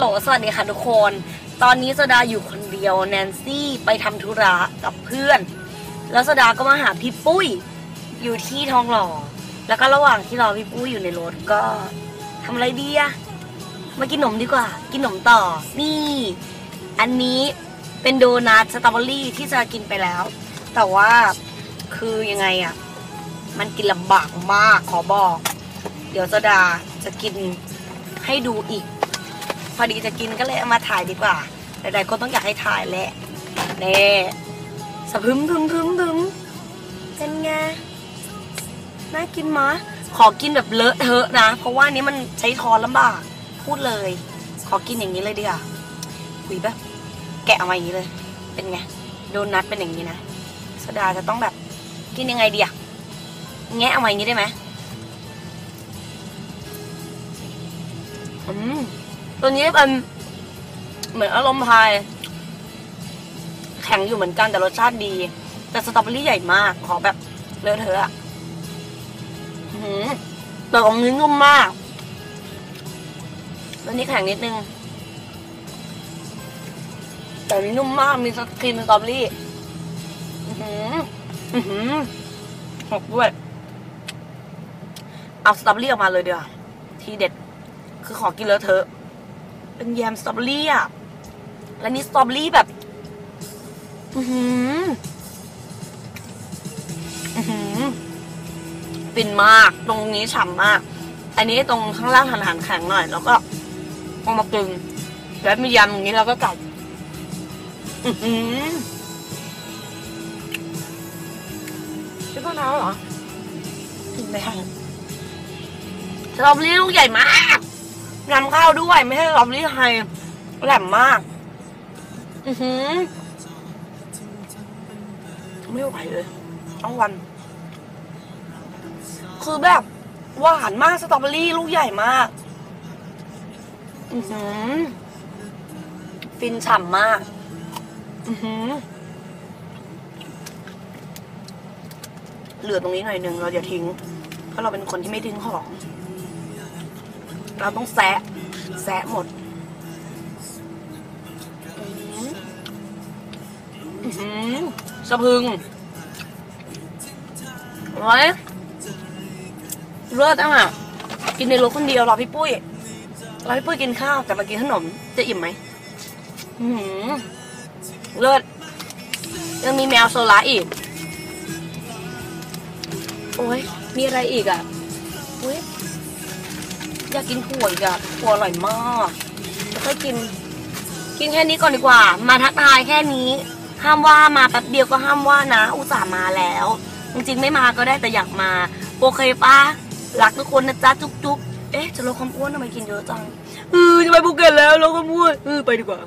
โหลสวัสดีค่ะทุกคน ตอนนี้สดาอยู่คนเดียวแนนซี่ไปทำธุระกับเพื่อน แล้วสดาก็มาหาพี่ปุ้ยอยู่ที่ทองหล่อ แล้วก็ระหว่างที่รอพี่ปุ้ยอยู่ในรถก็ทำอะไรดีอะมากินขนมดีกว่า กินขนมต่อ นี่ อันนี้เป็นโดนัทสตรอเบอรี่ที่จะกินไปแล้ว แต่ว่าคือยังไงอะมันกินลำบากมากขอบอก เดี๋ยวสดาจะกินให้ดูอีก พอดีจะกินก็เลยเอามาถ่ายดีกว่าใดๆก็ต้องอยากให้ถ่ายแหละเน่สะพึมพึมพึมพึมเป็นไงน่ากินมะขอกินแบบเลอะเทอะนะ เพราะว่านี้มันใช้ช้อนลำบาก พูดเลย ขอกินอย่างนี้เลยดีกว่าหุยแบบแกะออกมาอย่างนี้เลย เป็นไง โดนัทเป็นอย่างนี้นะสดาจะต้องแบบกินยังไงดีอะแงะออกมาอย่างนี้ได้ไหมอืม ตัวนี้เป็นเหมือนอารมณ์พาย แข็งอยู่เหมือนกันแต่รสชาติดี แต่สตรอเบอรี่ใหญ่มาก ขอแบบเลอะเทอะอะอื้อหือแต่ของนี้นุ่มมากตัวนี้แข็งนิดนึง แต่นี้นุ่มมาก มีสกรีนสตรอเบอรี่อือหืออือกด้วย เอาสตรอเบอรี่ออกมาเลยเดี๋ยว ทีเด็ด คือขอกินเลอะเทอะ เป็นแยมสตรอเบอรี่อะ และนี่สตรอเบอรี่แบบ อือหือ อือหือฟินมาก ตรงนี้ฉ่ำมาก อันนี้ตรงข้างล่างหันหันๆแข็งหน่อย แล้วก็เอามากึงแล้วมียำอย่างนี้แล้วก็กัดอือหือชื่อพ่อน้าเหรอกินไม่ทันสตรอเบอรี่ลูกใหญ่มาก นำข้าวด้วยไม่ใช่ลอมลี่ไฮแหลมมาก อือหือ ไม่ไหวเลยทั้งวัน คือแบบหวานมากสตรอเบอรี่ลูกใหญ่มาก อือหือ ฟินฉ่ำมาก อือหือ เหลือตรงนี้หน่อยนึงเราอย่าทิ้ง เพราะเราเป็นคนที่ไม่ทิ้งของ เราต้องแซะแซะหมดอือหือสะพึงไว้เลิศอะ กินในรถคนเดียวรอพี่ปุ้ยรอพี่ปุ้ยกินข้าวแต่มากินขนมจะอิ่มไหมอือหือเลิศยังมีแมวโซล่าอีก โอ้ยมีอะไรอีกอะโอ้ย อยากกินถั่วอีกอะถั่วอร่อยมากจะค่อยกิน กินแค่นี้ก่อนดีกว่า มาทักทายแค่นี้ ห้ามว่ามาแป๊บเดียวก็ห้ามว่านะ อุตส่าห์มาแล้ว จริงๆไม่มาก็ได้แต่อยากมา โอเคป้ารักทุกคนนะจ๊ะจุ๊บจุ๊บเอ๊ะจะลดความอ้วนทำไมกินเยอะจังเออจะไปภูเก็ตแล้วลดความอ้วนเออไปดีกว่า